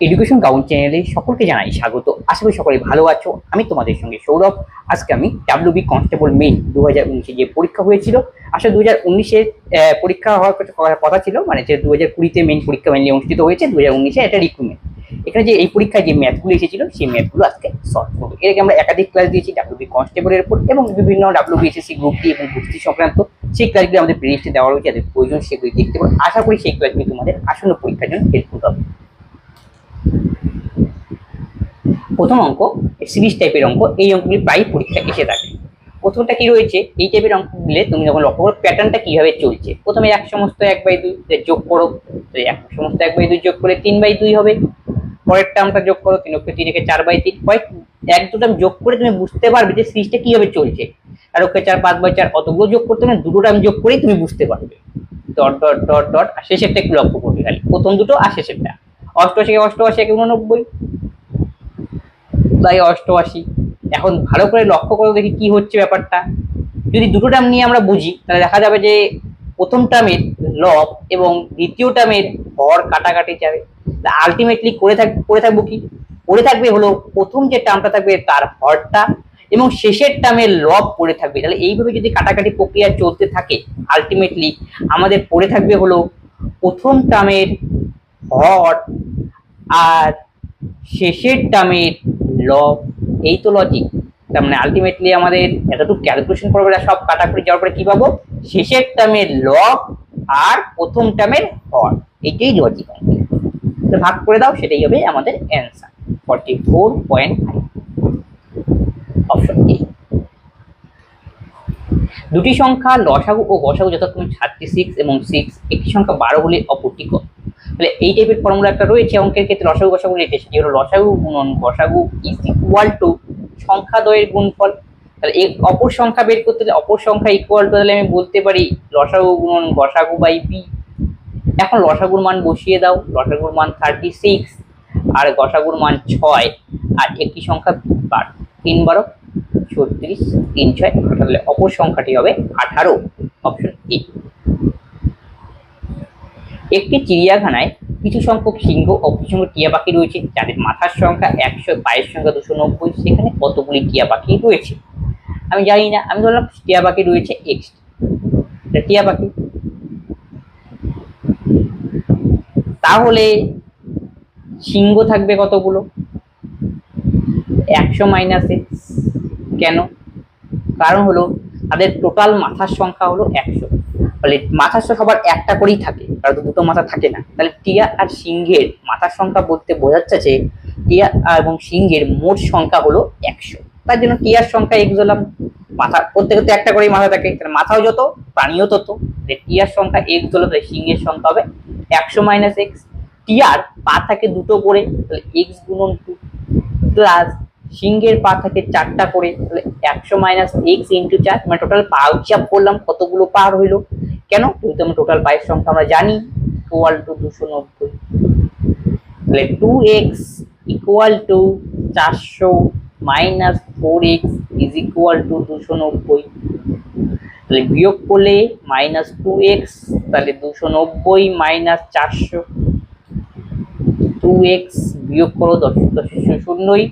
Education count চ্যানেলে সকলকে জানাই স্বাগত। আশা করি সকলে ভালো আছো। আমি তোমাদের সঙ্গে সৌরভ। আজকে আমি ডাব্লিউবি কনস্টেবল মেইন দু হাজার উনিশে যে পরীক্ষা হয়েছিল, আসলে দু হাজার উনিশে পরীক্ষা হওয়ার কথা- ছিল মানে যে দু হাজার কুড়িতে মেইন পরীক্ষা মেনলি অনুষ্ঠিত হয়েছে দু হাজার উনিশে এটা রিক্রুটমেন্ট এখানে যে এই পরীক্ষায় যে ম্যাথগুলো এসেছিল, সেই ম্যাথগুলো আজকে সলভ করব। এর আগে আমরা একাধিক ক্লাস দিয়েছি ডাব্লিউবি কনস্টেবলের উপর, এবং বিভিন্ন ডাব্লিউবি এসএসসি গ্রুপ ডি এবং গ্রুপ সংক্রান্ত সেই ক্লাসগুলি আমাদের প্লেলিস্টে দেওয়া রয়েছে, যাদের প্রয়োজন সেগুলি দেখতে পারো। আশা করি সেই ক্লাসগুলি তোমাদের আসন্ন পরীক্ষার জন্য হেল্পফুল হবে। প্রথম অঙ্ক সিরিজ টাইপের অঙ্ক এই অঙ্কগুলি প্রায় পরীক্ষা এসে থাকে। প্রথমটা কি রয়েছে? এই টাইপের অঙ্ক তুমি যখন লক্ষ্য করো প্যাটার্নটা কীভাবে চলছে? প্রথমে এক সমস্ত এক বাই দুই যোগ করো। এক সমস্ত এক বাই দুই যোগ করে তিন বাই দুই হবে। পরের টার্মটা যোগ করো তিন অক্ষে তিন একে চার বাই তিন। কয়েক এক দু টার্ম যোগ করে তুমি বুঝতে পারবে যে সিরিজটা কীভাবে চলছে। আর অক্ষে চার পাঁচ বাই চার অতগুলো যোগ করতে না, দুটো টার্ম যোগ করেই তুমি বুঝতে পারবে। ডট ডট ডট ডট আর শেষেরটা একটু লক্ষ্য করবে খালি। প্রথম দুটো আর শেষেরটা। অষ্টআশি অষ্টআশি, একে উননব্বই। তাই অষ্টআশি। এখন ভালো করে লক্ষ্য করে দেখি কি হচ্ছে ব্যাপারটা। যদি দুটো টার্ম নিয়ে আমরা বুঝি, তাহলে দেখা যাবে যে প্রথম টার্মের লব এবং দ্বিতীয় টার্মের হর কাটাকাটি যাবে। আলটিমেটলি করে থাক, করে থাকব কি? করে থাকবে হলো প্রথম যে টার্মটা থাকবে তার হরটা এবং শেষের টার্মের লব পড়ে থাকবে। তাহলে এইভাবে যদি কাটাকাটি প্রক্রিয়া চলতে থাকে আলটিমেটলি আমাদের পড়ে থাকবে হলো প্রথম টার্মের হর আর শেষের টার্মের ল, এই তো লজিক তার মানে আলটিমেটলি আমাদের এতটুকু ক্যালকুলেশন করবে সব কাটাকুটি যাওয়ার পরে কি পাবো? শেষের টার্মের লব আর প্রথম টার্মের হর এইটাই লজিক তো ভাগ করে দাও, সেটাই হবে আমাদের answer forty four point five option A দুটি সংখ্যা লসাগু ও গসাগু যথাক্রমে থার্টি সিক্স এবং সিক্স একটি সংখ্যা বারো হলে অপরটি কত তাহলে এই টাইপের ফর্মুলা একটা রয়েছে অঙ্কের ক্ষেত্রে লসাগু গসাগু লিখে সেটি হলো লসাগু গুণন গসাগু ইজ ইকুয়াল টু সংখ্যা দ্বয়ের গুণফল। তাহলে এই অপর সংখ্যা বের করতে হলে অপর সংখ্যা ইকুয়াল টু তাহলে আমি বলতে পারি লসাগু গুণন গসাগু বাই পি এখন লসাগুর মান বসিয়ে দাও। লসাগুর মান থার্টি সিক্স আর গসাগুর মান ছয় আর একটি সংখ্যা বার, তিন বারো, ছত্রিশ, তিন ছয়, তাহলে অপর সংখ্যাটি হবে আঠারো। অপশন এ একটি চিড়িয়াখানায় কিছু সংখ্যক সিংহ ও কিছু সংখ্যক টিয়া পাখি রয়েছে, যাদের মাথার সংখ্যা একশো, পায়ের সংখ্যা দুশো নব্বই, সেখানে কতগুলি টিয়া পাখি রয়েছে? আমি জানি না, আমি ধরলাম টিয়া পাখি রয়েছে এক্স টিয়া পাখি। তাহলে সিংহ থাকবে কতগুলো? একশো মাইনাস কেন? কারণ হলো তাদের টোটাল মাথার সংখ্যা হলো একশো। ফলে মাথার সবার একটা করেই থাকে, কারণ দুটো মাথা থাকে না। তাহলে টিয়া আর সিংহের মাথার সংখ্যা বলতে বোঝাচ্ছে যে টিয়া এবং সিংহের মোট সংখ্যা হলো একশো। তার জন্য টিয়ার সংখ্যা এক্স হলাম মাথা প্রত্যেকে একটা করেই মাথা থাকে, তাহলে মাথাও যত, প্রাণীও তত। টিয়ার সংখ্যা এক্স হলো তাহলে সিংহের সংখ্যা হবে একশো মাইনাস এক্স টিয়ার পা থাকে দুটো করে, তাহলে এক্স গুণন টু প্লাস সিংহের পা থাকে চারটা করে, তাহলে একশো মাইনাস এক্স ইন্টু চার মানে টোটাল পা হিসাব করলাম কতগুলো পার হইল কেন? যেহেতু আমরা টোটাল পায়ের সংখ্যা আমরা জানি ইকুয়াল টু দুশো নব্বই। তাহলে টু এক্স ইকুয়াল টু চারশো minus four x is equal to দুশো নব্বই। তাহলে বিয়োগ করলে মাইনাস টু এক্স তাহলে দুশো নব্বই মাইনাস চারশো। টু এক্স বিয়োগ করো দশ দশ শূন্যই।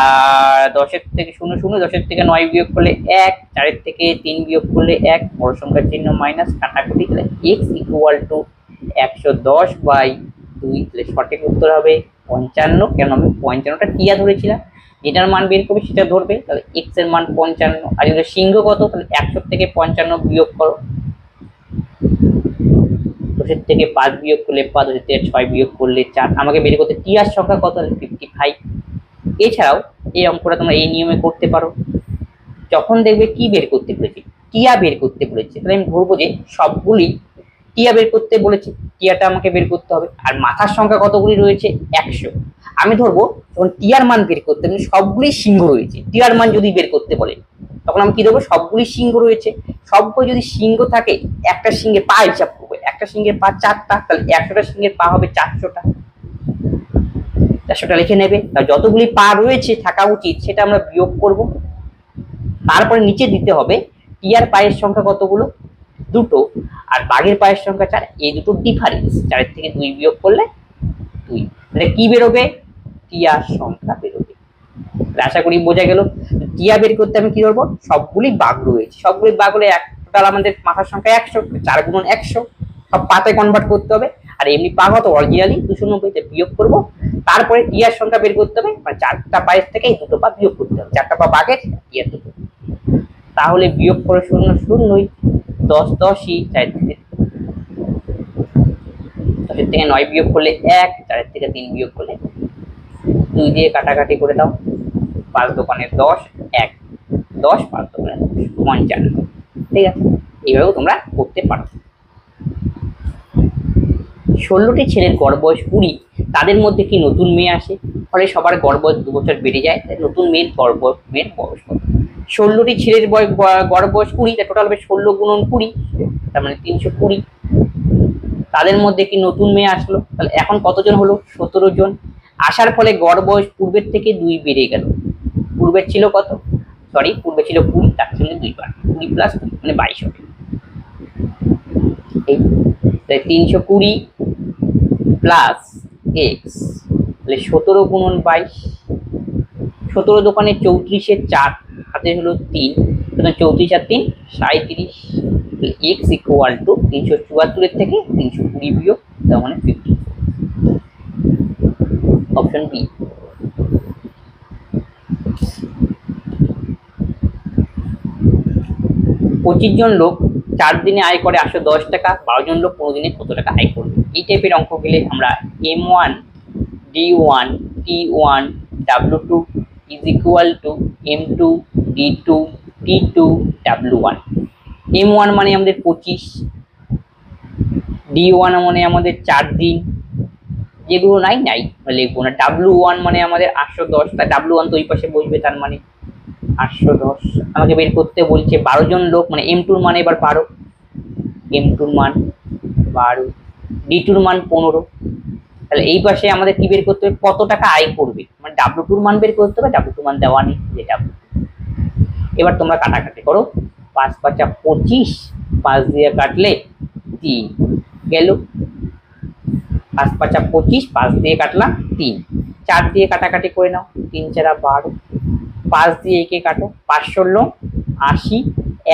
আর দশের থেকে শূন্য শূন্য, দশের থেকে নয় বিয়োগ করলে এক, চারের থেকে তিন বিয়োগ করলে এক, বড় সংখ্যার চিহ্ন মাইনাস কাটাকুটি, তাহলে এক্স ইকুয়াল টু একশো দশ বাই দুই, তাহলে সঠিক উত্তর হবে পঞ্চান্ন কেন আমি পঞ্চান্নটা টিয়া ধরেছিলাম। যেটার মান বের করবে সেটা ধরবে, তাহলে এক্সের মান পঞ্চান্ন, আর যদি সিংহ কত, তাহলে একশো থেকে পঞ্চান্ন বিয়োগ করো। দশের থেকে পাঁচ বিয়োগ করলে পাঁচ, দশের থেকে ছয় বিয়োগ করলে চার, আমাকে বের করতে টিয়ার সংখ্যা কত ফিফটি ফাইভ এছাড়াও এই অঙ্কটা তোমরা এই নিয়মে করতে পারো। যখন দেখবে কি বের করতে বলেছে, টিয়া বের করতে বলেছে, তাহলে আমি ধরবো যে সবগুলি টিয়া বের করতে বলেছে, টিয়াটা আমাকে বের করতে হবে, আর মাথার সংখ্যা কতগুলি রয়েছে? একশো। আমি ধরবো যখন টিয়ার মান বের করতে হবে সবগুলি সিংহ রয়েছে, টিয়ার মান যদি বের করতে বলে, তখন আমি কি দেবো সবগুলি সিংহ রয়েছে। সবগুলো যদি সিংহ থাকে, একটা সিংহের পা হিসাব করব, একটা সিংহের পা চারটা, তাহলে একশোটা সিংহের পা হবে চারশোটা। চারশোটা লিখে নেবে। তার যতগুলি পা রয়েছে, থাকা উচিত, সেটা আমরা বিয়োগ করব। তারপরে নিচে দিতে হবে টিয়ার পায়ের সংখ্যা কতগুলো? দুটো। আর বাঘের পায়ের সংখ্যা চার। এই দুটো ডিফারেন্স চারের থেকে দুই বিয়োগ করলে দুই। তাহলে কি বেরোবে? টিয়ার সংখ্যা বেরোবে। আশা করি বোঝা গেল। টিয়া বের করতে আমি কি করব সবগুলি বাঘ রয়েছে। সবগুলি বাঘ হলে এক টোটাল আমাদের মাথার সংখ্যা একশো, চার গুণন একশো। সব পাতায় কনভার্ট করতে হবে। আর এমনি পা কত অরিজিনালি দুশো নব্বইতে বিয়োগ করব। তারপরে টিয়ার সংখ্যা বের করতে হবে মানে চারটা পায়ের থেকে দুটো পা বিয়োগ করতে হবে। চারটা পা বাঘের টিয়ার দুটো। তাহলে বিয়োগ করে শূন্য, শূন্যই। দশ, দশই চার থেকে দশের থেকে নয় বিয়োগ করলে এক, চারের থেকে তিন বিয়োগ করলে দুই। দিয়ে কাটাকাটি করে দাও। পাঁচ দোকানে দশ, এক। দশ, পাঁচ দোকানে পঞ্চান্ন। ঠিক আছে? এইভাবেও তোমরা করতে পারো। ষোলোটি ছেলের গড় বয়স কুড়ি, তাদের মধ্যে কি নতুন মেয়ে আসে? ফলে সবার গড় বয়স দু বছর বেড়ে যায়, তাই নতুন মেয়ের গড় বয়স, মেয়ের বয়স কত? ষোলোটি ছেলের বয়স গড় বয়স কুড়ি তাই টোটাল হবে ষোলো গুণন কুড়ি, তার মানে তিনশো কুড়ি। তাদের মধ্যে কি নতুন মেয়ে আসলো? তাহলে এখন কতজন হলো? সতেরো জন। আসার ফলে গড় বয়স পূর্বের থেকে দুই বেড়ে গেল। পূর্বের ছিল কত? সরি পূর্বে ছিল কুড়ি, তার সঙ্গে দুই বার। কুড়ি প্লাস মানে বাইশ হবে। তিনশো কুড়ি প্লাস এক্স। তাহলে সতেরো গুণন বাইশ। সতেরো দোকানে চৌত্রিশের চার, হাতে হলো তিন। সুতরাং চৌত্রিশ আর তিন সাঁত্রিশ এক্স ইকুয়াল টু তিনশো চুয়াত্তরের থেকে তিনশো কুড়ি বিয়োগ, তার মানে ফিফটি অপশন বি পঁচিশ জন লোক চার দিনে আয় করে একশো দশ টাকা, বারো জন লোক পনেরো দিনে কত টাকা আয় করবে? এই টাইপের অঙ্ক গেলে আমরা M one D one T one W two is equal to M two D two T two W one M one মানে আমাদের পঁচিশ ডি ওয়ান মানে আমাদের চার দিন, যেগুলো নাই নাই লিখব না। ডাব্লু ওয়ান মানে আমাদের আটশো দশ, তা ডাব্লু ওয়ান তো ওই পাশে বসবে তার মানে আটশো দশ। আমাকে বের করতে বলছে বারো জন লোক মানে এম টুর মানে এবার বারো। এম টুর মান বারো ডি টুর মান পনেরো। তাহলে এই পাশে আমাদের কি বের করতে হবে? কত টাকা আয় করবে? মানে ডাব্লু টুর মান বের করতে হবে ডাব্লু টুর মান দেওয়া নেই, যে ডাব্লু এবার তোমরা কাটাকাটি করো। পাঁচ পাঁচা পঁচিশ, পাঁচ দিয়ে কাটলে তিন। গেল। পাঁচ পাঁচা পঁচিশ, পাঁচ দিয়ে কাটলাম তিন। চার দিয়ে কাটাকাটি করে নাও। তিন চারা বারো। পাঁচ দিয়ে একে কাটো, পাঁচ ষোলো, আশি,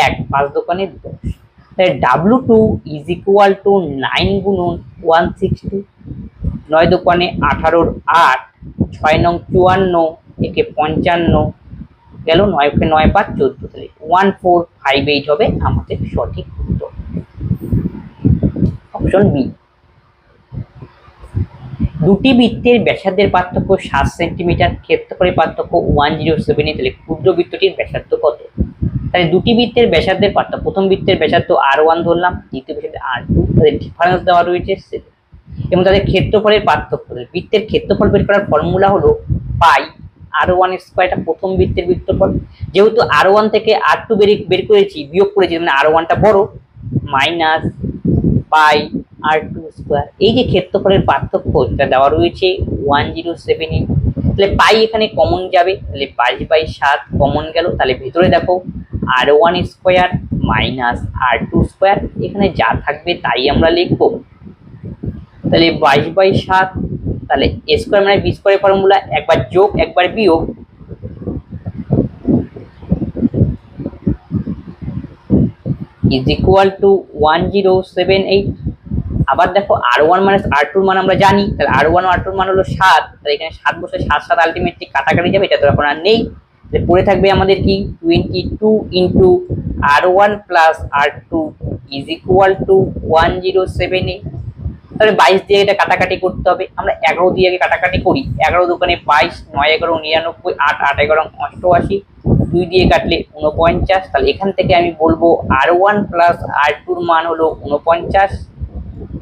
এক, পাঁচ দোকানে দশ। তাহলে W two is equal to nine গুণন ওয়ান সিক্স টু নয় দোকানে আঠারোর আট, ছয় নং চুয়ান্ন, একে পঞ্চান্ন। গেল নয়কে নয় পাঁচ চোদ্দ। তাহলে ওয়ান ফোর ফাইভ এইট হবে আমাদের সঠিক উত্তর। অপশন বি দুটি বৃত্তের ব্যাসার্ধের পার্থক্য সাত সেন্টিমিটার ক্ষেত্রফলের পার্থক্য ওয়ান জিরো সেভেন তাহলে ক্ষুদ্র বৃত্তটির ব্যাসার্ধ কত তাহলে দুটি বৃত্তের ব্যাসার্ধের পার্থক্য, প্রথম বৃত্তের ব্যাসার্ধ আর ওয়ান ধরলাম, দ্বিতীয় ব্যাসার্ধ আর টু তাদের ডিফারেন্স দেওয়া রয়েছে। এবং তাদের ক্ষেত্রফলের পার্থক্য বৃত্তের ক্ষেত্রফল বের করার ফর্মুলা হলো পাই আর ওয়ান স্কোয়ারটা প্রথম বৃত্তের বৃত্তফল যেহেতু আর ওয়ান থেকে আর টু বের বের করেছি, বিয়োগ করেছি মানে আর ওয়ানটা বড় minus pi R two square এই যে ক্ষেত্রফলের পার্থক্য এটা দেওয়া রয়েছে ওয়ান জিরো সেভেন এইট তাহলে পাই এখানে কমন যাবে, তাহলে পাঁচ বাই সাত কমন গেল, তাহলে ভেতরে দেখো, R one square minus R two square এখানে যা থাকবে তাই আমরা লিখব। তাহলে বাইশ বাই সাত, তাহলে এ স্কোয়ার মানে বি স্কোয়ারের ফর্মুলা একবার যোগ, একবার বিয়োগ। Is equal to one zero seven eight আবার দেখো আর ওয়ান মাইনাস আর টুর মান আমরা জানি, তাহলে আর ওয়ান আর টুর মান হলো সাত, তাহলে এখানে সাত বসে সাত সাত আলটিমেটলি কাটাকাটি যাবে, এটা তো এখন আর নেই। তাহলে পড়ে থাকবে আমাদের কি? Twenty two into R one plus R two is equal to one zero seven eight তাহলে বাইশ দিয়ে এটা কাটাকাটি করতে হবে। আমরা এগারো দিয়ে আগে কাটাকাটি করি। এগারো দোকানে বাইশ, নয় এগারো, নিরানব্বই, আট আট এগারো, অষ্টআশি, দুই দিয়ে কাটলে উনপঞ্চাশ তাহলে এখান থেকে আমি বলব আর ওয়ান প্লাস আর টুর মান হলো উনপঞ্চাশ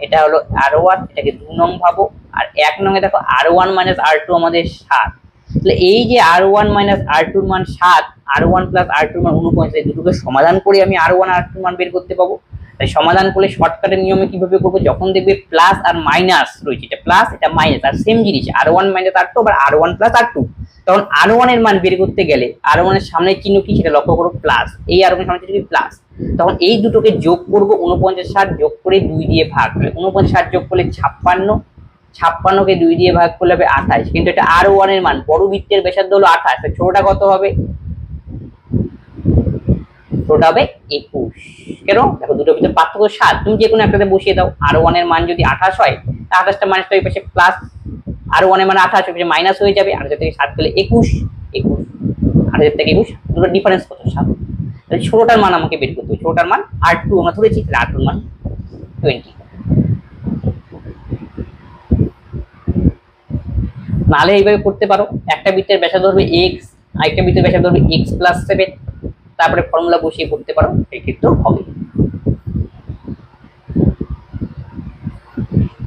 এটা হলো আর ওয়ান এটাকে দু নং ভাবো। আর এক নঙে দেখো R one minus R two আমাদের সাত। তাহলে এই যে আর ওয়ান মাইনাস আর টুর মান সাত আর ওয়ান প্লাস আর টুর মান উনপঞ্চাশ দুটোকে সমাধান করে আমি আর ওয়ান আর টুর মান বের করতে পাবো। তাই সমাধান করলে শর্টকাটের নিয়মে কীভাবে করব? যখন দেখবে প্লাস আর মাইনাস রয়েছে, এটা প্লাস এটা মাইনাস আর সেম জিনিস R one minus R two আবার R one plus R two তখন আর ওয়ানের মান বের করতে গেলে আর ওয়ানের সামনের চিহ্ন কি সেটা লক্ষ্য করো প্লাস এই আর ওয়ানের সামনে প্লাস তখন এই দুটোকে যোগ করব উনপঞ্চাশ ষাট যোগ করে দুই দিয়ে ভাগ। তাহলে উনপঞ্চাশ ষাট যোগ করলে ছাপ্পান্ন, ছাপ্পান্নকে দুই দিয়ে ভাগ করলে হবে আঠাশ। কিন্তু এটা আর ওয়ানের মান, বড় বৃত্তের ব্যাসার্ধ হলো আঠাশ ছোটটা কত হবে? ছোটটা হবে একুশ। কেন? দেখো দুটো ভিতরে পার্থক্য সাত। তুমি যে কোনো একটাতে বসিয়ে দাও। আর ওয়ানের মান যদি আঠাশ হয় তা আঠাশটা মাইনাসটা ওই পাশে প্লাস আর ওয়ানের মান আঠাশ ওই মাইনাস হয়ে যাবে। আঠাশ থেকে সাত পেলে একুশ একুশ। আঠাশের থেকে একুশ দুটো ডিফারেন্স কত? সাত। তাহলে ছোটটার মান আমাকে বের করতে হবে। ছোটটার মান আর টু আমরা ধরেছি, তাহলে আর মান টোয়েন্টি নাহলে এইভাবে করতে পারো। একটা বৃত্তের ব্যাসার্ধ ধরবে এক্স আরেকটা বৃত্তের ব্যাসার্ধ ধরবে এক্স প্লাস সেভেন তারপরে ফর্মুলা বসিয়ে করতে পারো, সেই ক্ষেত্রেও হবে।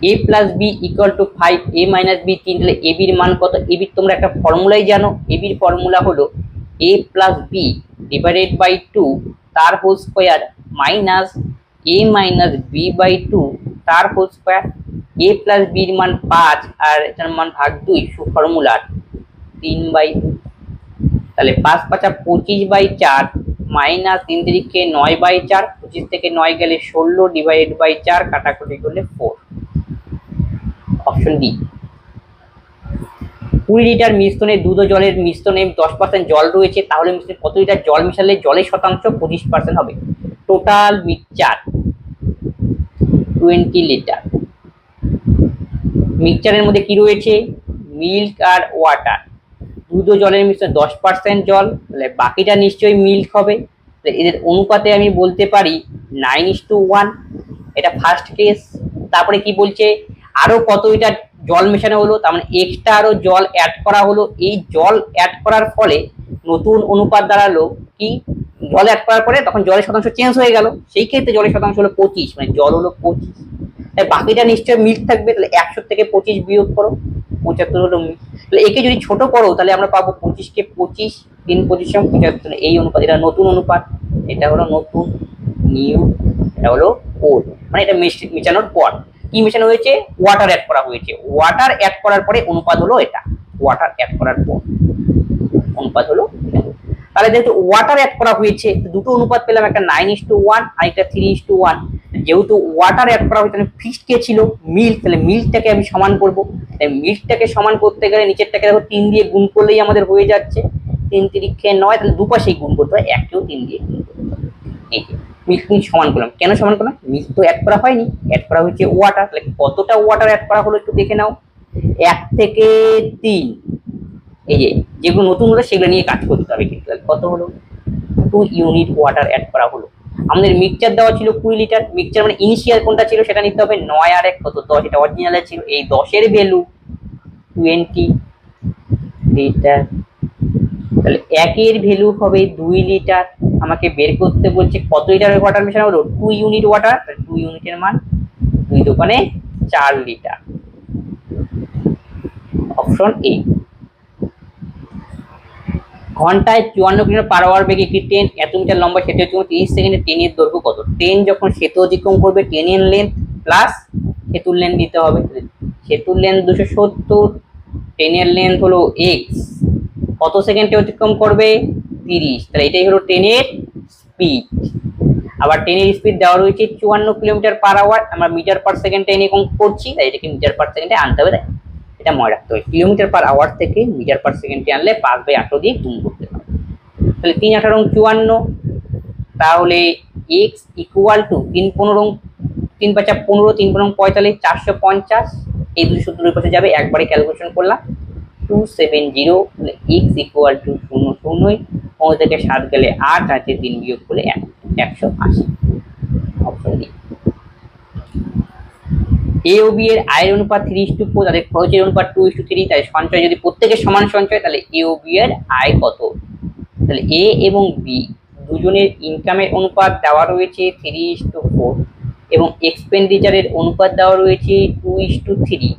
A plus B equal to five A minus B তিন, তাহলে এ বির মান কত? এ বির তোমরা একটা ফর্মুলাই জানো। এ বির ফর্মুলা হলো A plus B divided by two তার whole square minus A minus B by two তার হোল স্কোয়ার এ প্লাস বির মান পাঁচ আর এটার মান ভাগ দুই ফর্মুলার তিন বাই তাহলে পাঁচ পাঁচা পঁচিশ বাই চার মাইনাস তিন তিরিখে নয় বাই চার, পঁচিশ থেকে নয় গেলে ষোলো ডিভাইড বাই চার, কাটাকুটি করলে ফোর অপশন ডি কুড়ি লিটার মিশ্রণে দুধ জলের মিশ্রণে দশ পার্সেন্ট জল রয়েছে, তাহলে মিশ্রণে কত লিটার জল মিশালে জলের শতাংশ পঁচিশ পার্সেন্ট হবে? টোটাল মিক্সচার টোয়েন্টি লিটার মিক্সচারের মধ্যে কি রয়েছে? মিল্ক আর ওয়াটার দুধ ও জলের মিশ্রণে, দশ পার্সেন্ট জল, তাহলে বাকিটা নিশ্চয়ই মিল্ক হবে। তাহলে এদের অনুপাতে আমি বলতে পারি নাইন ইস টু ওয়ান এটা ফার্স্ট কেস তারপরে কি বলছে? আরও কত লিটার জল মেশানো হলো, তার মানে এক্সট্রা আরও জল অ্যাড করা হলো। এই জল অ্যাড করার ফলে নতুন অনুপাত দাঁড়াল কি? জল অ্যাড করার পরে তখন জলের শতাংশ চেঞ্জ হয়ে গেল। সেই ক্ষেত্রে জলের শতাংশ হলো পঁচিশ মানে জল হলো পঁচিশ। তাই বাকিটা নিশ্চয়ই মিল্ক থাকবে, তাহলে একশো থেকে পঁচিশ বিয়োগ করো। পঁচাত্তর হলো তাহলে একে যদি ছোট করো, তাহলে আমরা পাবো পঁচিশকে পঁচিশ তিন পঁচিশ পঁচাত্তর। এই অনুপাত, এটা নতুন অনুপাত, এটা হলো নতুন নিউ এটা হলো ওল্ড মানে এটা মিশ- মেশানোর পর। কি মেশানো হয়েছে? ওয়াটার অ্যাড করা হয়েছে। ওয়াটার অ্যাড করার পরে অনুপাত হলো এটা। ওয়াটার অ্যাড করার পর। অনুপাত হলো। তাহলে যেহেতু ওয়াটার অ্যাড করা হয়েছে দুটো অনুপাত পেলাম একটা নাইন ইস টু ওয়ান আর একটা থ্রি ইস টু ওয়ান যেহেতু ওয়াটার অ্যাড করা হয়েছে, তাহলে ফিক্সড কে ছিল? মিল্ক তাহলে মিল্কটাকে আমি সমান করব। তাই মিল্কটাকে সমান করতে গেলে নিচেরটাকে দেখো তিন দিয়ে গুণ করলেই আমাদের হয়ে যাচ্ছে। তিন তিরিখে নয়, তাহলে দুপাশেই গুণ করতে হয়, এককেও তিন দিয়ে গুণ করতে হবে এই যে মিল্ক নিয়ে সমান করলাম। কেন সমান করলাম? মিল্ক তো অ্যাড করা হয়নি অ্যাড করা হয়েছে ওয়াটার তাহলে কতটা ওয়াটার অ্যাড করা হলো একটু দেখে নাও। এক থেকে তিন। এই যেগুলো নতুন হলো, সেগুলো নিয়ে কাজ করতে হবে কিন্তু। কত হলো? টু ইউনিট ওয়াটার অ্যাড করা হলো। আমাদের মিক্সচার দেওয়া ছিল কুড়ি লিটার মিক্সচার মানে ইনিশিয়াল কোনটা ছিল সেটা নিতে হবে নয় আর এক কত? দশ। এটা অরিজিনালে ছিল। এই দশের ভ্যালু টোয়েন্টি লিটার তাহলে একের ভ্যালু হবে দুই লিটার আমাকে বের করতে বলছে কত লিটার ওয়াটার মেশানো হলো? টু ইউনিট ওয়াটার টু ইউনিটের মান দুই দোকানে চার লিটার অপশন এ ঘন্টায় চুয়ান্ন কিলোমিটার পার আওয়ার বেগে একটি ট্রেন এত মিটার লম্বা সেতু অতিক্রম তিরিশ সেকেন্ডে ট্রেনের দৈর্ঘ্য কত? ট্রেন যখন সেতু অতিক্রম করবে ট্রেনের লেন্থ প্লাস সেতুর লেন্থ দিতে হবে। সেতুর লেন্থ দুশো সত্তর ট্রেনের লেন্থ হলো এক্স কত সেকেন্ডে অতিক্রম করবে? তিরিশ। তাহলে এটাই হলো ট্রেনের স্পিড আবার ট্রেনের স্পিড দেওয়া রয়েছে চুয়ান্ন কিলোমিটার পার আওয়ার আমরা মিটার পার সেকেন্ডে এনে করছি, তাই এটাকে মিটার পার সেকেন্ডে আনতে হবে, তাই। এটা মনে রাখতে হবে। কিলোমিটার পার আওয়ার থেকে মিটার পার সেকেন্ডে আনলে পাঁচ বাই আঠারো দিয়ে গুণ করতে হবে। তাহলে তিন আঠারো চুয়ান্ন, তাহলে এক্স ইকুয়াল টু তিন পনেরো তিন পাঁচা পনেরো, তিন পনেরো পঁয়তাল্লিশ, চারশো পঞ্চাশ, এই দুশো সত্তরের পাশে যাবে, একবারে ক্যালকুলেশন করলাম। Two seven zero x equal to শূন্য শূন্যই পনেরো থেকে সাত গেলে আট আছে তিন বিয়োগ করলে এক, একশো আশি। Option D A O B এর আয়ের অনুপাত থ্রি ইস টু ফোর তাদের খরচের অনুপাত টু ইস টু থ্রি তাই সঞ্চয় যদি প্রত্যেকের সমান সঞ্চয়, তাহলে এ ও বি এর আয় কত? তাহলে এ এবং বি দুজনের ইনকামের অনুপাত দেওয়া রয়েছে থ্রি ইস টু ফোর এবং এক্সপেন্ডিচারের অনুপাত দেওয়া রয়েছে টু ইস টু থ্রি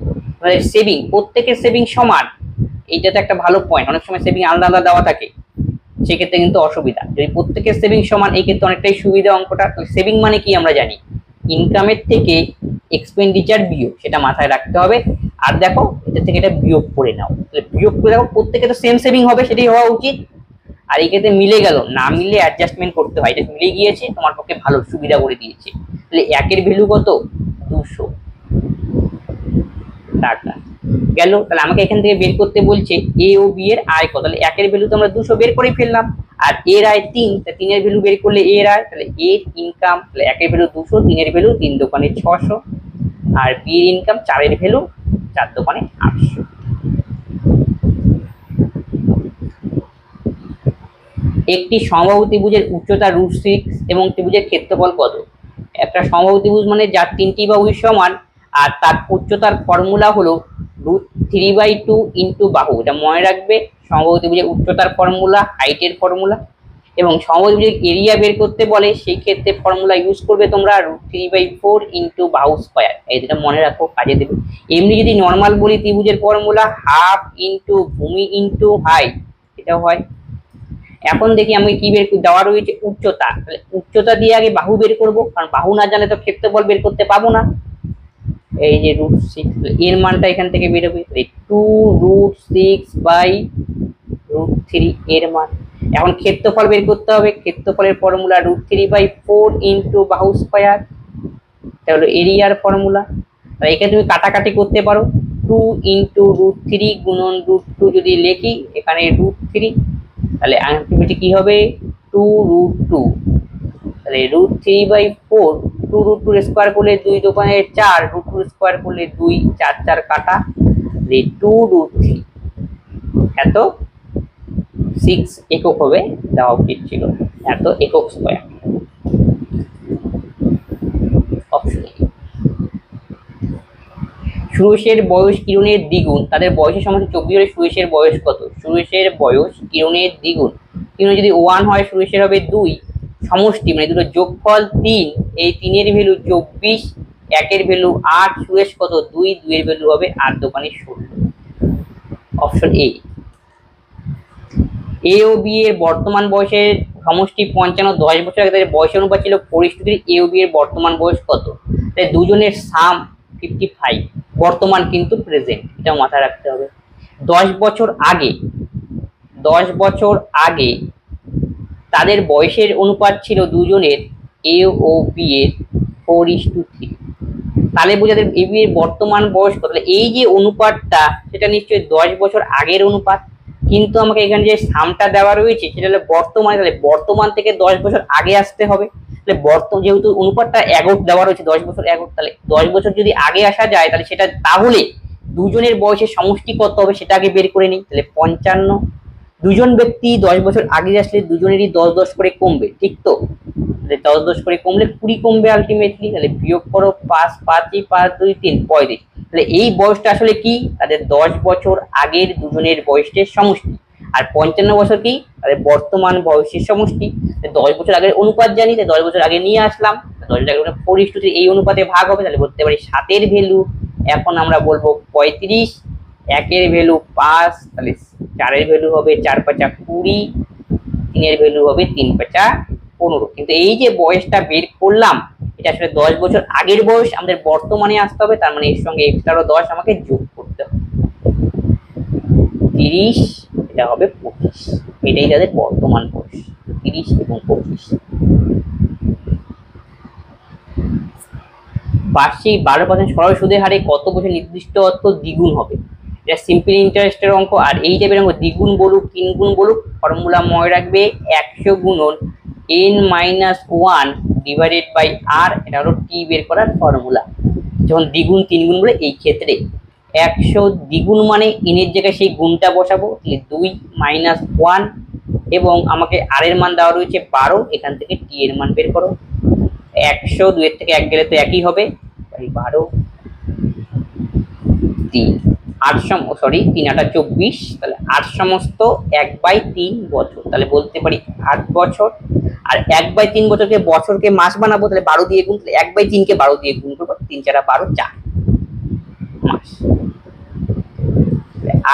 মানে সেভিং প্রত্যেকের সেভিং সমান। এইটা তো একটা ভালো পয়েন্ট অনেক সময় সেভিং আলাদা আলাদা দেওয়া থাকে। সেক্ষেত্রে কিন্তু অসুবিধা। যদি প্রত্যেকের সেভিং সমান এই ক্ষেত্রে অনেকটাই সুবিধা অঙ্কটা। সেভিং মানে কি আমরা জানি? ইনকামের থেকে এক্সপেন্ডিচার বিয়োগ, সেটা মাথায় রাখতে হবে। আর দেখো এটা থেকে এটা বিয়োগ করে নাও। তাহলে বিয়োগ করে দেখো প্রত্যেকে তো সেম সেভিং হবে, সেটাই হওয়া উচিত। আর এই ক্ষেত্রে মিলে গেল, না মিলে অ্যাডজাস্টমেন্ট করতে হয়। এটা মিলে গিয়েছে, তোমার পক্ষে ভালো, সুবিধা করে দিয়েছে। তাহলে একের ভ্যালু কত? দুশো। টাকা। গেল, তাহলে আমাকে এখান থেকে বের করতে বলছে এ ও বি এর আয় কত? তাহলে একের ভ্যালু তো আমরা দুশো বের করে ফেললাম। আর এর আয় তিন তিনের ভ্যালু বের করলে এর আয় তাহলে এর ইনকাম তাহলে একের ভ্যালু দুশো, তিনের ভ্যালু তিন দোকানে ছশো। আর বি এর ইনকাম চারের ভ্যালু চার দোকানে আটশো। একটি সমবাহু ত্রিভুজের উচ্চতা রুট সিক্স এবং ত্রিভুজের ক্ষেত্রফল কত? একটা সমবাহু ত্রিভুজ মানে যার তিনটি বাহুই সমান, আর তার উচ্চতার ফর্মুলা হলো root three by two into বাহু। এটা মনে রাখবে সমবাহু ত্রিভুজের উচ্চতার ফর্মুলা হাইটের ফর্মুলা এবং সমবাহু ত্রিভুজের এরিয়া বের করতে বলে, সেই ক্ষেত্রে ফর্মুলা ইউজ করবে তোমরা root three by four into বাহু স্কোয়ার এই যেটা মনে রাখো, কাজে দেবে। এমনি যদি নর্মাল বলি, ত্রিভুজের ফর্মুলা হাফ ইন্টু ভূমি ইন্টু হাইট এটাও হয়। এখন দেখি আমি কি বের দেওয়া রয়েছে উচ্চতা। উচ্চতা দিয়ে আগে বাহু বের করব, কারণ বাহু না জানলে তো ক্ষেত্রফল বের করতে পাবো না। এই যে রুট সিক্স এর মানটা এখান থেকে বেরোবে two root six by root three এর মান। এখন ক্ষেত্রফল বের করতে হবে। ক্ষেত্রফলের formula root three by four into বাহু স্কোয়ার এটা হলো এরিয়ার ফর্মুলা তাহলে এখানে তুমি কাটাকাটি করতে পারো। টু ইন্টু রুট থ্রি গুণন রুট টু যদি লেখি, এখানে রুট থ্রি তাহলে আলটিমেটলি কি হবে? টু রুট টু তাহলে root three by four two root two square করলে দুই দোকানে চার রুট টু স্কোয়ার করলে দুই, চার চার কাটা টু রুট থ্রি এত সিক্স একক হবে দেওয়া উচিত ছিল। এত একক স্কোয়ার সুরেশের বয়স কিরণের দ্বিগুণ। তাদের বয়সের সমস্ত চব্বিশ হলে সুরেশের বয়স কত? সুরেশের বয়স কিরণের দ্বিগুণ। কিরণ যদি ওয়ান হয় সুরেশের হবে দুই। সমষ্টি মানে দুটো যোগফল তিন, এই তিনের ভ্যালু চব্বিশ, একের ভ্যালু আট সুরেশ কত? দুই, দুইয়ের ভ্যালু হবে আট দোকানে ষোলো। Option A. A O B এর বর্তমান বয়সের সমষ্টি পঞ্চান্ন, দশ বছর আগে তাদের বয়সের অনুপাত ছিল পরিস্থিতির এ ও বি এর বর্তমান বয়স কত? তাই দুজনের সাম ফিফটি ফাইভ বর্তমান কিন্তু প্রেজেন্ট এটা মাথায় রাখতে হবে। দশ বছর আগে, দশ বছর আগে তাদের বয়সের অনুপাত ছিল দুজনের এ ও বি এর ফোর ইস টু থ্রি তাহলে বোঝা যাবে এ বি এর বর্তমান বয়স কত? তাহলে এই যে অনুপাতটা, সেটা নিশ্চয়ই দশ বছর আগের অনুপাত। কিন্তু আমাকে এখানে যে সামটা দেওয়া রয়েছে, সেটা হলো বর্তমানে, তাহলে বর্তমান থেকে দশ বছর আগে আসতে হবে। তাহলে বর্তমান যেহেতু অনুপাতটা এগোট দেওয়া রয়েছে দশ বছর এগোট তাহলে দশ বছর যদি আগে আসা যায়, তাহলে সেটা, তাহলে দুজনের বয়সের সমষ্টি কত হবে, সেটা আগে বের করে নিই। তাহলে পঞ্চান্ন দুজন ব্যক্তি দশ বছর আগে আসলে দুজনেরই দশ দশ করে কমবে, ঠিক তো? দশ দশ করে কমলে কুড়ি কমবে আলটিমেটলি তাহলে বিয়োগ করো পাঁচ, পাঁচই, পাঁচ, দুই, তিন, পঁয়ত্রিশ। তাহলে এই বয়সটা আসলে কি? তাদের দশ বছর আগের দুজনের বয়সের সমষ্টি। আর পঞ্চান্ন বছর কি? তাদের বর্তমান বয়সের সমষ্টি। দশ বছর আগের অনুপাত জানি তাই দশ বছর আগে নিয়ে আসলাম। দশ বছর আগে ফোর এই অনুপাতে ভাগ হবে, তাহলে বলতে পারি সাতের ভ্যালু এখন আমরা বলব পঁয়ত্রিশ, একের ভ্যালু পাঁচ, তাহলে চারের ভ্যালু হবে চার পাঁচা কুড়ি, তিনের ভ্যালু হবে তিন পাঁচা পনেরো। কিন্তু এই যে বয়সটা বের করলাম, এটা আসলে দশ বছর আগের বয়স, আমাদের বর্তমানে আসতে হবে, তার মানে এর সঙ্গে এক্সট্রা দশ আমাকে যোগ করতে হবে। তিরিশ, এটা হবে পঁচিশ। এটাই তাদের বর্তমান বয়স, তিরিশ এবং পঁচিশ। বার্ষিক বারো পার্সেন্ট সরল সুদের হারে কত বছর নির্দিষ্ট অর্থ দ্বিগুণ হবে? এটা সিম্পল ইন্টারেস্টের অঙ্ক, আর এই টাইপের অঙ্ক দ্বিগুণ বলুক তিন গুণ বলুক ফর্মুলা মনে রাখবে একশো গুণন N minus one divided by R এটা হলো টি বের করার ফর্মুলা যখন দ্বিগুণ তিন গুণ বলে, এই ক্ষেত্রে একশো দ্বিগুণ মানে এনের জায়গায় সেই গুণটা বসাবো, তাহলে দুই মাইনাস ওয়ান এবং আমাকে আর এর মান দেওয়া রয়েছে বারো, এখান থেকে টি এর মান বের করো। একশো দুইয়ের থেকে এক গেলে তো একই হবে, তাই বারো, তিন। আট সম সরি তিন আটা চব্বিশ, তাহলে আট সমস্ত এক বাই তিন বছর। তাহলে বলতে পারি আট বছর, আর এক বাই তিন বছরকে বছরকে মাস বানাবো, তাহলে বারো দিয়ে গুণ, তাহলে এক বাই তিনকে বারো দিয়ে গুণ করব, তিন চারা বারো, চার মাস।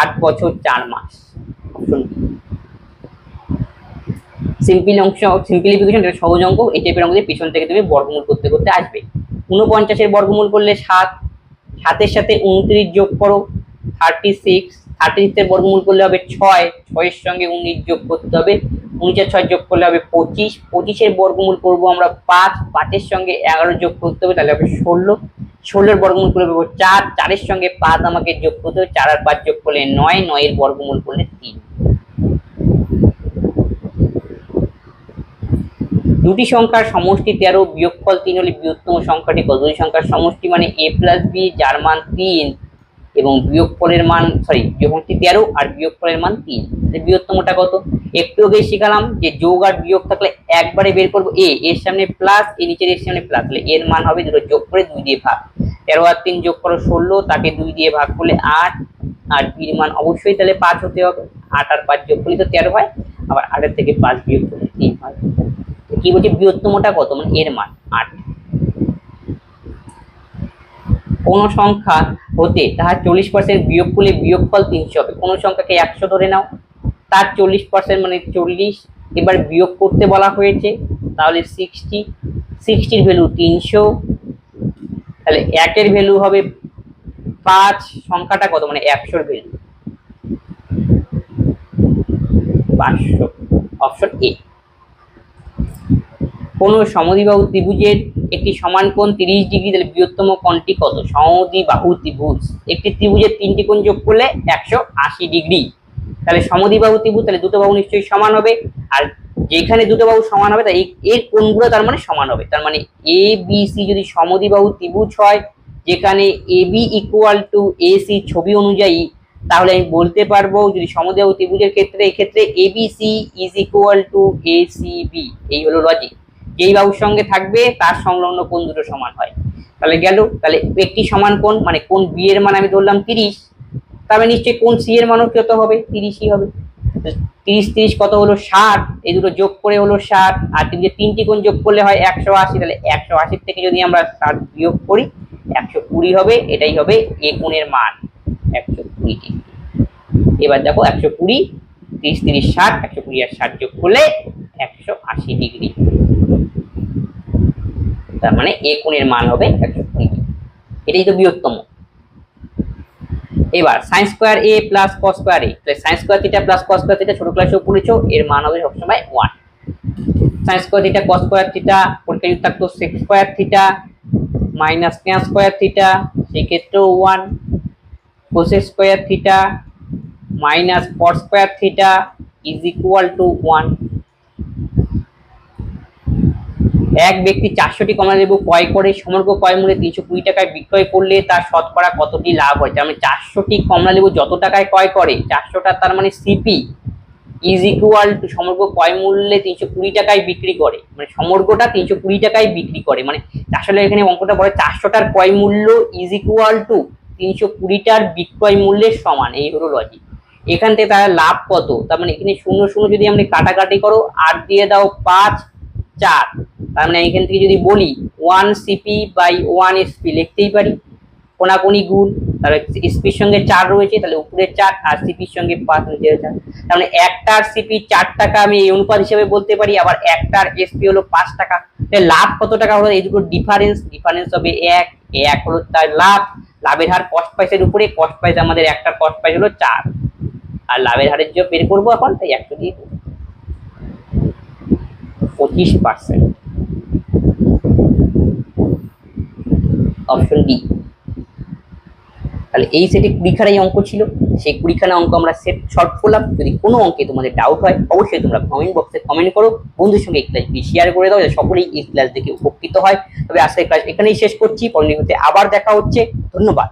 আট বছর, চার মাস। অপশন সিম্পল অংশ সিম্পলিফিকেশন এটা সহজ অঙ্ক, এই টাইপের অঙ্ক পিছন থেকে তুমি বর্গমূল করতে করতে আসবে। উনপঞ্চাশের বর্গমূল করলে সাত, সাতের সাথে উনত্রিশ যোগ করো থার্টি সিক্স থার্টি সিক্সের বর্গমূল করলে হবে ছয়, ছয়ের সঙ্গে উনিশ যোগ করতে হবে। উনিশের ছয় যোগ করলে হবে পঁচিশ। পঁচিশের বর্গমূল করব আমরা পাঁচ, পাঁচের সঙ্গে এগারো যোগ করতে হবে, তাহলে হবে ষোলো। ষোলোর বর্গমূল করে পাবো চার, চারের সঙ্গে পাঁচ আমাকে যোগ করতে হবে, চার আর পাঁচ যোগ করলে নয়, নয়ের বর্গমূল করলে তিন। দুটি সংখ্যার সমষ্টি তেরো, বিয়োগফল তিন হলে বৃহত্তম সংখ্যাটি কত? দুটি সংখ্যার সমষ্টি মানে এ প্লাস বি যার মান তিন। এবং বিয়োগফলের মান সরি সমষ্টি তেরো আর বিয়োগফলের মান তিন। বৃহত্তমটা কত? একটু আগেই শিখালাম যে যোগ আর বিয়োগ থাকলে একবারে বের করব এ, এর সামনে প্লাস এ নিচের এর সামনে প্লাস তাহলে এর মান হবে দুটো যোগ করে দুই দিয়ে ভাগ। তেরো আর তিন যোগ করো ষোলো, তাকে দুই দিয়ে ভাগ করলে আট, আর বির মান অবশ্যই তাহলে পাঁচ হতে হবে। আট আর পাঁচ যোগ করলে তো তেরো হয়, আবার আটের থেকে পাঁচ বিয়োগ করলে তিন হয়। কি বলছে? বৃহত্তমটা কত? মানে এর মান, আট। কোন সংখ্যা হতে তাহার চল্লিশ পার্সেন্ট বিয়োগ করলে বিয়োগফল তিনশো হবে। কোনো সংখ্যাকে একশো ধরে নাও। তার চল্লিশ পার্সেন্ট মানে চল্লিশ, এবার বিয়োগ করতে বলা হয়েছে, তাহলে সিক্সটি সিক্সটির ভ্যালু তিনশো। তাহলে একের ভ্যালু হবে পাঁচ, সংখ্যাটা কত? মানে একশোর ভ্যালু পাঁচশো অপশন এ কোন সমদ্বিবাহু ত্রিভুজের একটি সমান কোণ তিরিশ ডিগ্রি, তাহলে বৃহত্তম কোণটি কত? সমদ্বিবাহু ত্রিভুজ। একটি ত্রিভুজের তিনটি কোণ যোগ করলে একশো আশি ডিগ্রি। তাহলে সমদ্বিবাহু ত্রিভুজ, তাহলে দুটো বাহু নিশ্চয়ই সমান হবে। আর যেখানে দুটো বাহু সমান হবে তাই এর কোণগুলো তার মানে সমান হবে। তার মানে এ বি সি যদি সমদ্বিবাহু ত্রিভুজ হয়, যেখানে A B equal to A C ছবি অনুযায়ী, তাহলে আমি বলতে পারব যদি সমদ্বিবাহু ত্রিভুজের ক্ষেত্রে, এক্ষেত্রে A B C is equal to A C B এই হলো লজিক যেই বাহুর সঙ্গে থাকবে, তার সংলগ্ন কোণ দুটো সমান হয়? তাহলে গেল, তাহলে একটি সমান কোণ মানে কোন বি এর মান আমি ধরলাম তিরিশ তবে নিশ্চয়ই কোন সি এর মানও কত হবে? তিরিশই হবে। তিরিশ তিরিশ কত হলো? ষাট, এই দুটো যোগ করে হলো ষাট, আর যে তিনটি কোণ যোগ করলে হয় একশো আশি, তাহলে একশো আশির থেকে যদি আমরা ষাট বিয়োগ করি, একশো কুড়ি হবে, এটাই হবে এ কোণের মান, একশো কুড়ি এবার দেখো, একশো কুড়ি, তিরিশ তিরিশ, ষাট, একশো কুড়ি আর ষাট যোগ করলে একশো আশি ডিগ্রি। তার মানে এ কোণের মান হবে একশো কুড়ি। এটাই তো বৃহত্তম। এবার sine square A plus cos square A তাহলে sine square theta plus cos square theta ছোট ক্লাসেও পড়েছো এর মান হবে সবসময় one sine square theta cos square theta পরীক্ষা থাকতো six square theta minus ten square theta সেক্ষেত্রেও one cosec square theta minus cot square theta is equal to one এক ব্যক্তি চারশোটি কমলা লেবু ক্রয় করে সমগ্র ক্রয় মূল্যে তিনশো কুড়ি টাকায় বিক্রয় করলে তার শতকরা কতটি লাভ হয়? তার মানে চারশোটি কমলা লেবু যত টাকায় ক্রয় করে, চারশোটা তার মানে সিপি ইজ ইকুয়াল টু সমগ্র ক্রয় মূল্যে তিনশো কুড়ি টাকায় বিক্রি করে। মানে সমগ্রটা তিনশো কুড়ি টাকায় বিক্রি করে। মানে আসলে এখানে অঙ্কটা বলে চারশোটার ক্রয় মূল্য ইজ ইকুয়াল টু তিনশো কুড়িটার বিক্রয় মূল্যের সমান। এই হলো লজিক এখান থেকে তারা লাভ কত? তার মানে এখানে শূন্য শূন্য যদি আমরা কাটাকাটি করো, আট দিয়ে দাও পাঁচ চার। তার মানে এখান থেকে যদি বলি one CP by one SP লিখতেই পারি। কোনাকুনি গুণ, তাহলে এসপির সঙ্গে চার রয়েছে, তাহলে উপরের চার আর সিপির সঙ্গে পাঁচ নিচের চার। তার মানে একটার সিপি চার টাকা আমি এই অনুপাত হিসেবে বলতে পারি, আবার একটার এসপি হলো পাঁচ টাকা। লাভ কত টাকা হলো? এই দুটো ডিফারেন্স ডিফারেন্স হবে এক এক হলো তার লাভ। লাভের হার কস্ট প্রাইসের উপরে কস্ট প্রাইস আমাদের একটা কস্ট প্রাইস হলো চার। আর লাভের হারের জন্য বের করব এখন, তাই একশো দিয়ে। পঁচিশ পার্সেন্ট অপশন ডি তাহলে এই সেটে কুড়িখানাই অঙ্ক ছিল, সেই কুড়িখানা অঙ্ক আমরা সেট শর্ট করলাম। যদি কোনো অঙ্কে তোমাদের ডাউট হয়, অবশ্যই তোমরা কমেন্ট বক্সে কমেন্ট করো। বন্ধুর সঙ্গে এই ক্লাসটি শেয়ার করে দাও, যাতে সকলেই এই ক্লাস দেখে উপকৃত হয়। তবে আজকের ক্লাস এখানেই শেষ করছি। পরবর্তীতে আবার দেখা হচ্ছে। ধন্যবাদ।